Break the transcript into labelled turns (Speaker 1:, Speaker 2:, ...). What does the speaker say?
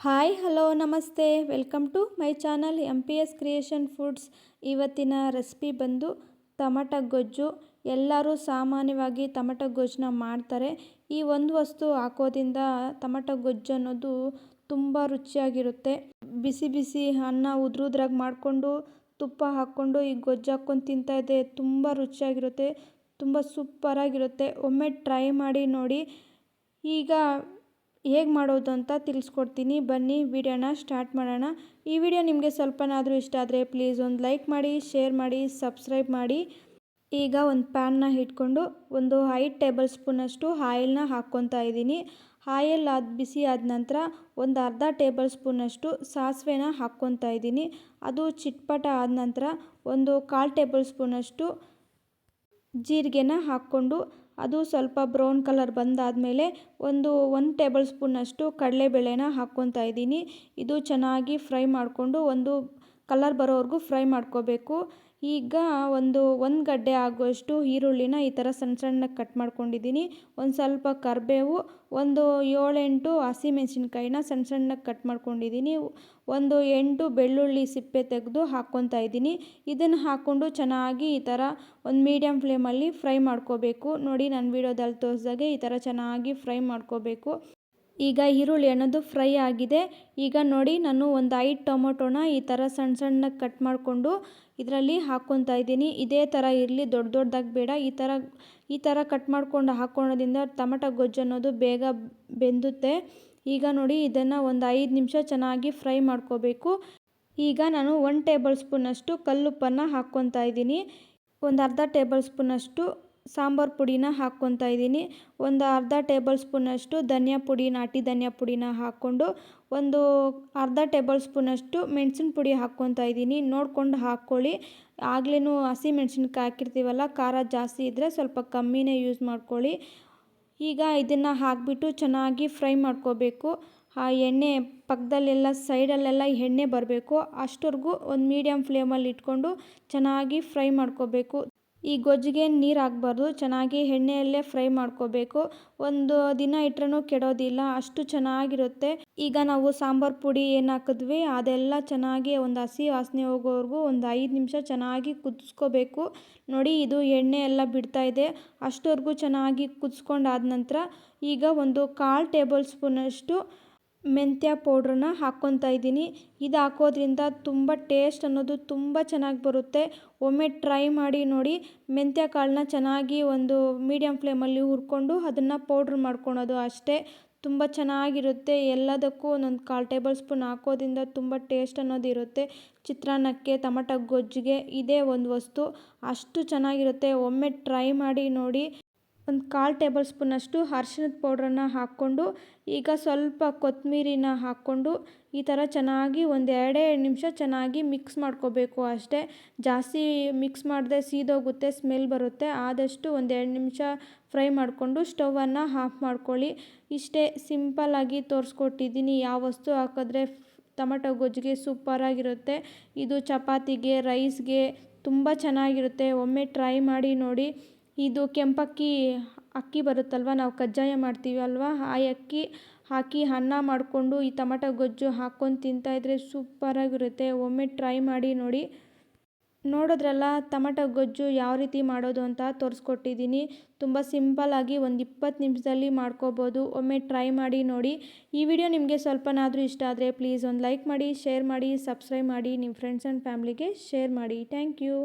Speaker 1: Hi, hello, ನಮಸ್ತೆ. Welcome to my channel M P S creation foods ಇವತ್ತಿನ recipe ಬಂದು tomato ಗೊಜ್ಜು. ಎಲ್ಲರೂ ಸಾಮಾನ್ಯವಾಗಿ ಟಮಟ ಗೊಜ್ಜನ್ನ ಮಾಡ್ತಾರೆ. ಈ ಒಂದು ವಸ್ತು ಹಾಕೋದ್ರಿಂದ ಟಮಟ ಗೊಜ್ಜು ಅನ್ನೋದು ತುಂಬ ರುಚಿಯಾಗಿರುತ್ತೆ. ಬಿಸಿ ಬಿಸಿ ಅನ್ನ ಉದ್ರುದ್ರಾಗಿ ಮಾಡಿಕೊಂಡು, ತುಪ್ಪ ಹಾಕ್ಕೊಂಡು ಈ ಗೊಜ್ಜು ಹಾಕ್ಕೊಂಡು ತಿಂತಾಯಿದ್ದೆ ತುಂಬ ರುಚಿಯಾಗಿರುತ್ತೆ, ತುಂಬ ಸೂಪರಾಗಿರುತ್ತೆ. ಒಮ್ಮೆ ಟ್ರೈ ಮಾಡಿ ನೋಡಿ. ಈಗ ಹೇಗೆ ಮಾಡೋದು ಅಂತ ತಿಳಿಸ್ಕೊಡ್ತೀನಿ. ಬನ್ನಿ ವಿಡಿಯೋನ ಸ್ಟಾರ್ಟ್ ಮಾಡೋಣ. ಈ ವಿಡಿಯೋ ನಿಮಗೆ ಸ್ವಲ್ಪನಾದರೂ ಇಷ್ಟ ಆದರೆ ಪ್ಲೀಸ್ ಒಂದು ಲೈಕ್ ಮಾಡಿ, ಶೇರ್ ಮಾಡಿ, ಸಬ್ಸ್ಕ್ರೈಬ್ ಮಾಡಿ. ಈಗ ಒಂದು ಪ್ಯಾನ್ನ ಇಟ್ಕೊಂಡು ಒಂದು ಐದು ಟೇಬಲ್ ಸ್ಪೂನಷ್ಟು ಆಯಿಲ್ನ ಹಾಕ್ಕೊತಾ ಇದ್ದೀನಿ. ಆಯಿಲ್ ಅದು ಬಿಸಿ ಆದ ನಂತರ ಒಂದು ಅರ್ಧ ಟೇಬಲ್ ಸ್ಪೂನಷ್ಟು ಸಾಸಿವೆನ ಹಾಕ್ಕೊತಾ ಇದ್ದೀನಿ. ಅದು ಚಿಟ್ಪಟ ಆದ ನಂತರ ಒಂದು ಕಾಲು ಟೇಬಲ್ ಸ್ಪೂನಷ್ಟು ಜೀರಿಗೆನ ಹಾಕ್ಕೊಂಡು ಅದು ಸ್ವಲ್ಪ ಬ್ರೌನ್ ಕಲರ್ ಬಂದಾದಮೇಲೆ ಒಂದು ಒಂದು ಟೇಬಲ್ ಸ್ಪೂನಷ್ಟು ಕಡಲೆಬೇಳೆನ ಹಾಕ್ಕೊತಾ ಇದ್ದೀನಿ. ಇದು ಚೆನ್ನಾಗಿ ಫ್ರೈ ಮಾಡಿಕೊಂಡು ಒಂದು ಕಲರ್ ಬರೋವರೆಗೂ ಫ್ರೈ ಮಾಡ್ಕೋಬೇಕು. ಈಗ ಒಂದು ಒಂದು ಗಡ್ಡೆ ಆಗುವಷ್ಟು ಈರುಳ್ಳಿನ ಈ ಥರ ಸಣ್ಣ ಸಣ್ಣಗೆ ಕಟ್ ಮಾಡ್ಕೊಂಡಿದ್ದೀನಿ. ಒಂದು ಸ್ವಲ್ಪ ಕರಿಬೇವು, ಒಂದು ಏಳೆಂಟು ಹಸಿಮೆಣ್ಸಿನ್ಕಾಯಿನ ಸಣ್ಣ ಸಣ್ಣಗೆ ಕಟ್ ಮಾಡ್ಕೊಂಡಿದ್ದೀನಿ. ಒಂದು ಎಂಟು ಬೆಳ್ಳುಳ್ಳಿ ಸಿಪ್ಪೆ ತೆಗೆದು ಹಾಕ್ಕೊತಾ ಇದ್ದೀನಿ. ಇದನ್ನು ಹಾಕ್ಕೊಂಡು ಚೆನ್ನಾಗಿ ಈ ಥರ ಒಂದು ಮೀಡಿಯಮ್ ಫ್ಲೇಮಲ್ಲಿ ಫ್ರೈ ಮಾಡ್ಕೋಬೇಕು. ನೋಡಿ ನನ್ನ ವೀಡಿಯೋದಲ್ಲಿ ತೋರಿಸ್ದಾಗೆ ಈ ಥರ ಚೆನ್ನಾಗಿ ಫ್ರೈ ಮಾಡ್ಕೋಬೇಕು. ಈಗ ಈರುಳ್ಳಿ ಅನ್ನೋದು ಫ್ರೈ ಆಗಿದೆ. ಈಗ ನೋಡಿ ನಾನು ಒಂದು ಐದು ಟೊಮೊಟೊನ ಈ ಥರ ಸಣ್ಣ ಸಣ್ಣಗೆ ಕಟ್ ಮಾಡಿಕೊಂಡು ಇದರಲ್ಲಿ ಹಾಕ್ಕೊತಾ ಇದ್ದೀನಿ. ಇದೇ ಥರ ಇರಲಿ, ದೊಡ್ಡ ದೊಡ್ಡದಾಗಿ ಬೇಡ. ಈ ಥರ ಈ ಥರ ಕಟ್ ಮಾಡ್ಕೊಂಡು ಹಾಕ್ಕೊಳೋದ್ರಿಂದ ಟೊಮಟೊ ಗೊಜ್ಜು ಅನ್ನೋದು ಬೇಗ ಬೆಂದುತ್ತೆ. ಈಗ ನೋಡಿ ಇದನ್ನು ಒಂದು ಐದು ನಿಮಿಷ ಚೆನ್ನಾಗಿ ಫ್ರೈ ಮಾಡ್ಕೋಬೇಕು. ಈಗ ನಾನು ಒನ್ ಟೇಬಲ್ ಸ್ಪೂನಷ್ಟು ಕಲ್ಲುಪ್ಪನ್ನು ಹಾಕ್ಕೊತಾ ಇದ್ದೀನಿ. ಒಂದು ಅರ್ಧ ಟೇಬಲ್ ಸ್ಪೂನಷ್ಟು ಸಾಂಬಾರು ಪುಡಿನ ಹಾಕ್ಕೊತಾ ಇದ್ದೀನಿ. ಒಂದು ಅರ್ಧ ಟೇಬಲ್ ಸ್ಪೂನಷ್ಟು ಧನಿಯಾ ಪುಡಿ, ನಾಟಿ ಧನಿಯಾ ಪುಡಿನ ಹಾಕ್ಕೊಂಡು ಒಂದು ಅರ್ಧ ಟೇಬಲ್ ಸ್ಪೂನಷ್ಟು ಮೆಣಸಿನ ಪುಡಿ ಹಾಕ್ಕೊತಾ ಇದ್ದೀನಿ. ನೋಡ್ಕೊಂಡು ಹಾಕ್ಕೊಳ್ಳಿ. ಆಗ್ಲೇ ಹಸಿ ಮೆಣಸಿನ್ಕಾಯಿ ಹಾಕಿರ್ತೀವಲ್ಲ, ಖಾರ ಜಾಸ್ತಿ ಇದ್ದರೆ ಸ್ವಲ್ಪ ಕಮ್ಮಿನೇ ಯೂಸ್ ಮಾಡ್ಕೊಳ್ಳಿ. ಈಗ ಇದನ್ನು ಹಾಕಿಬಿಟ್ಟು ಚೆನ್ನಾಗಿ ಫ್ರೈ ಮಾಡ್ಕೋಬೇಕು. ಆ ಎಣ್ಣೆ ಪಕ್ಕದಲ್ಲೆಲ್ಲ ಸೈಡಲ್ಲೆಲ್ಲ ಎಣ್ಣೆ ಬರಬೇಕು. ಅಷ್ಟವರೆಗೂ ಒಂದು ಮೀಡಿಯಮ್ ಫ್ಲೇಮಲ್ಲಿ ಇಟ್ಕೊಂಡು ಚೆನ್ನಾಗಿ ಫ್ರೈ ಮಾಡ್ಕೋಬೇಕು. ಈ ಗೊಜ್ಜಿಗೆ ನೀರು ಹಾಕ್ಬಾರ್ದು, ಚೆನ್ನಾಗಿ ಎಣ್ಣೆಯಲ್ಲೇ ಫ್ರೈ ಮಾಡ್ಕೋಬೇಕು. ಒಂದು ದಿನ ಇಟ್ರೂ ಕೆಡೋದಿಲ್ಲ, ಅಷ್ಟು ಚೆನ್ನಾಗಿರುತ್ತೆ. ಈಗ ನಾವು ಸಾಂಬಾರು ಪುಡಿ ಏನು ಹಾಕಿದ್ವಿ, ಅದೆಲ್ಲ ಚೆನ್ನಾಗಿ ಒಂದು ಹಸಿ ವಾಸನೆ ಹೋಗೋವರೆಗೂ ಒಂದು ಐದು ನಿಮಿಷ ಚೆನ್ನಾಗಿ ಕುದಿಸ್ಕೋಬೇಕು. ನೋಡಿ, ಇದು ಎಣ್ಣೆ ಎಲ್ಲ ಬಿಡ್ತಾ ಇದೆ. ಅಷ್ಟವರೆಗೂ ಚೆನ್ನಾಗಿ ಕುದಿಸ್ಕೊಂಡಾದ ನಂತರ ಈಗ ಒಂದು ಕಾಲು ಟೇಬಲ್ ಸ್ಪೂನಷ್ಟು ಮೆಂತ್ಯ ಪೌಡ್ರನ್ನ ಹಾಕ್ಕೊತಾ ಇದ್ದೀನಿ. ಇದು ಹಾಕೋದ್ರಿಂದ ತುಂಬ ಟೇಸ್ಟ್ ಅನ್ನೋದು ತುಂಬ ಚೆನ್ನಾಗಿ ಬರುತ್ತೆ. ಒಮ್ಮೆ ಟ್ರೈ ಮಾಡಿ ನೋಡಿ. ಮೆಂತ್ಯ ಕಾಳನ್ನ ಚೆನ್ನಾಗಿ ಒಂದು ಮೀಡಿಯಮ್ ಫ್ಲೇಮಲ್ಲಿ ಹುರ್ಕೊಂಡು ಅದನ್ನು ಪೌಡ್ರ್ ಮಾಡ್ಕೊಳೋದು ಅಷ್ಟೇ. ತುಂಬ ಚೆನ್ನಾಗಿರುತ್ತೆ. ಎಲ್ಲದಕ್ಕೂ ಒಂದೊಂದು ಕಾಲು ಟೇಬಲ್ ಸ್ಪೂನ್ ಹಾಕೋದ್ರಿಂದ ತುಂಬ ಟೇಸ್ಟ್ ಅನ್ನೋದು ಇರುತ್ತೆ. ಚಿತ್ರಾನ್ನಕ್ಕೆ, ಟಮಟ ಗೊಜ್ಜಿಗೆ ಇದೇ ಒಂದು ವಸ್ತು. ಅಷ್ಟು ಚೆನ್ನಾಗಿರುತ್ತೆ. ಒಮ್ಮೆ ಟ್ರೈ ಮಾಡಿ ನೋಡಿ. ಒಂದು ಕಾಲು ಟೇಬಲ್ ಸ್ಪೂನಷ್ಟು ಅರ್ಶಿಣದ ಪೌಡ್ರನ್ನು ಹಾಕ್ಕೊಂಡು, ಈಗ ಸ್ವಲ್ಪ ಕೊತ್ತಂಬರಿನ ಹಾಕ್ಕೊಂಡು, ಈ ಥರ ಚೆನ್ನಾಗಿ ಒಂದು ಎರಡೇ ಎರಡು ನಿಮಿಷ ಚೆನ್ನಾಗಿ ಮಿಕ್ಸ್ ಮಾಡ್ಕೋಬೇಕು ಅಷ್ಟೇ. ಜಾಸ್ತಿ ಮಿಕ್ಸ್ ಮಾಡದೆ ಸೀದೋಗುತ್ತೆ, ಸ್ಮೆಲ್ ಬರುತ್ತೆ. ಆದಷ್ಟು ಒಂದು ಎರಡು ನಿಮಿಷ ಫ್ರೈ ಮಾಡಿಕೊಂಡು ಸ್ಟವನ್ನು ಆಫ್ ಮಾಡ್ಕೊಳ್ಳಿ. ಇಷ್ಟೇ ಸಿಂಪಲ್ಲಾಗಿ ತೋರಿಸ್ಕೊಟ್ಟಿದ್ದೀನಿ. ಯಾವ ವಸ್ತು ಹಾಕಿದ್ರೆ ಟೊಮಟೊ ಗೊಜ್ಜಿಗೆ ಸೂಪರಾಗಿರುತ್ತೆ. ಇದು ಚಪಾತಿಗೆ, ರೈಸ್ಗೆ ತುಂಬ ಚೆನ್ನಾಗಿರುತ್ತೆ. ಒಮ್ಮೆ ಟ್ರೈ ಮಾಡಿ ನೋಡಿ. ಇದು ಕೆಂಪಕ್ಕಿ ಅಕ್ಕಿ ಬರುತ್ತಲ್ವ? ನಾವು ಕಜ್ಜಾಯ ಮಾಡ್ತೀವಿ ಅಲ್ವಾ? ಆ ಅಕ್ಕಿ. ಹಾಕಿ ಅನ್ನ ಮಾಡಿಕೊಂಡು ಈ ಟಮಟ ಗೊಜ್ಜು ಹಾಕ್ಕೊಂಡು ತಿಂತಾಯಿದ್ರೆ ಸೂಪರಾಗಿರುತ್ತೆ ಒಮ್ಮೆ ಟ್ರೈ ಮಾಡಿ ನೋಡಿ. ನೋಡಿದ್ರಲ್ಲ, ಟೊಮಟೊ ಗೊಜ್ಜು ಯಾವ ರೀತಿ ಮಾಡೋದು ಅಂತ ತೋರಿಸ್ಕೊಟ್ಟಿದ್ದೀನಿ. ತುಂಬ ಸಿಂಪಲ್ಲಾಗಿ ಒಂದು ಇಪ್ಪತ್ತು ನಿಮಿಷದಲ್ಲಿ ಮಾಡ್ಕೋಬೋದು. ಒಮ್ಮೆ ಟ್ರೈ ಮಾಡಿ ನೋಡಿ. ಈ ವಿಡಿಯೋ ನಿಮಗೆ ಸ್ವಲ್ಪನಾದರೂ ಇಷ್ಟ ಆದರೆ ಪ್ಲೀಸ್ ಒಂದು ಲೈಕ್ ಮಾಡಿ ಶೇರ್ ಮಾಡಿ ಸಬ್ಸ್ಕ್ರೈಬ್ ಮಾಡಿ. ನಿಮ್ಮ ಫ್ರೆಂಡ್ಸ್ ಆ್ಯಂಡ್ ಫ್ಯಾಮ್ಲಿಗೆ ಶೇರ್ ಮಾಡಿ. Thank you